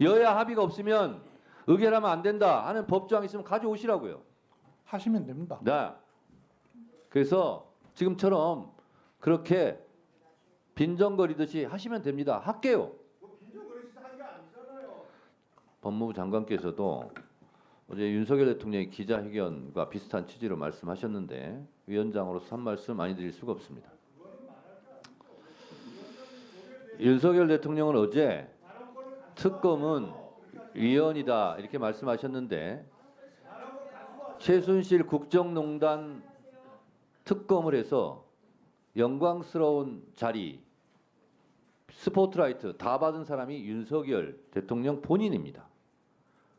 여야 합의가 없으면 의결하면 안 된다 하는 법조항 있으면 가져오시라고요. 하시면 됩니다. 네. 그래서 지금처럼 그렇게 빈정거리듯이 하시면 됩니다. 할게요. 법무부 장관께서도 어제 윤석열 대통령의 기자회견과 비슷한 취지로 말씀하셨는데 위원장으로서 한 말씀 많이 드릴 수가 없습니다. 윤석열 대통령은 어제 특검은 위헌이다 이렇게 말씀하셨는데 최순실 국정농단 특검을 해서 영광스러운 자리 스포트라이트 다 받은 사람이 윤석열 대통령 본인입니다.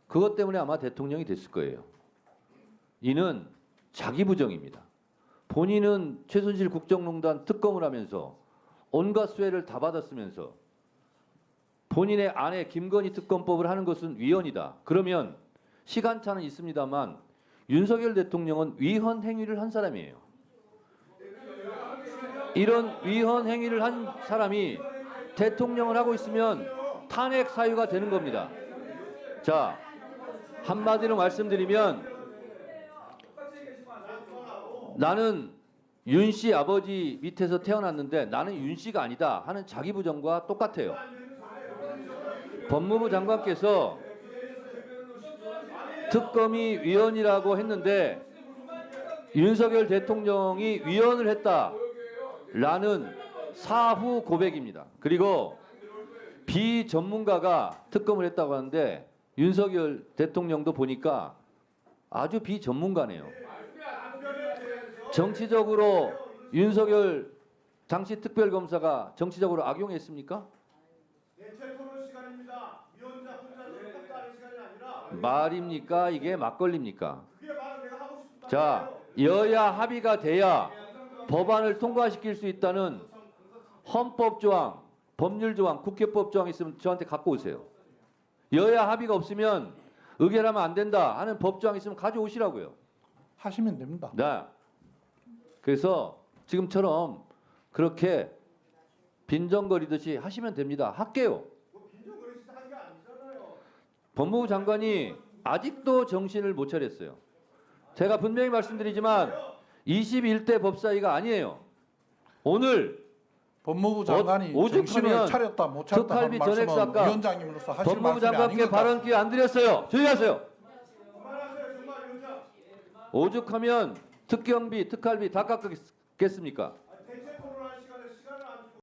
그것 때문에 아마 대통령이 됐을 거예요. 이는 자기 부정입니다. 본인은 최순실 국정농단 특검을 하면서 온갖 수혜를 다 받았으면서 본인의 아내 김건희 특검법을 하는 것은 위헌이다. 그러면 시간차는 있습니다만 윤석열 대통령은 위헌 행위를 한 사람이에요. 이런 위헌 행위를 한 사람이 대통령을 하고 있으면 탄핵 사유가 되는 겁니다. 자, 한마디로 말씀드리면 나는 윤 씨 아버지 밑에서 태어났는데 나는 윤 씨가 아니다 하는 자기 부정과 똑같아요. 법무부 장관께서 특검이 위헌이라고 했는데 윤석열 대통령이 위헌을 했다라는 사후 고백입니다. 그리고 비전문가가 특검을 했다고 하는데 윤석열 대통령도 보니까 아주 비전문가네요. 정치적으로 윤석열 당시 특별검사가 정치적으로 악용했습니까? 말입니까? 이게 막걸리입니까? 자, 여야 합의가 돼야 법안을 통과시킬 수 있다는 헌법 조항, 법률 조항, 국회법 조항 있으면 저한테 갖고 오세요. 여야 합의가 없으면 의결하면 안 된다 하는 법 조항 있으면 가져오시라고요. 하시면 됩니다. 네. 그래서 지금처럼 그렇게 빈정거리듯이 하시면 됩니다. 할게요. 빈정거리시다 한게 아니잖아요. 법무부 장관이 아직도 정신을 못 차렸어요. 제가 분명히 말씀드리지만 21대 법사위가 아니에요. 오늘 법무부 장관이 어, 오죽하면 정신을 차렸다 못 차렸다 하는 말씀은 전액사과 위원장님으로서 하실 법무부 장관께 것 발언. 기회 안 드렸어요. 조용히 하세요. 그만하세요 정말 위원장. 오죽하면 특경비, 특활비 다 깎겠습니까?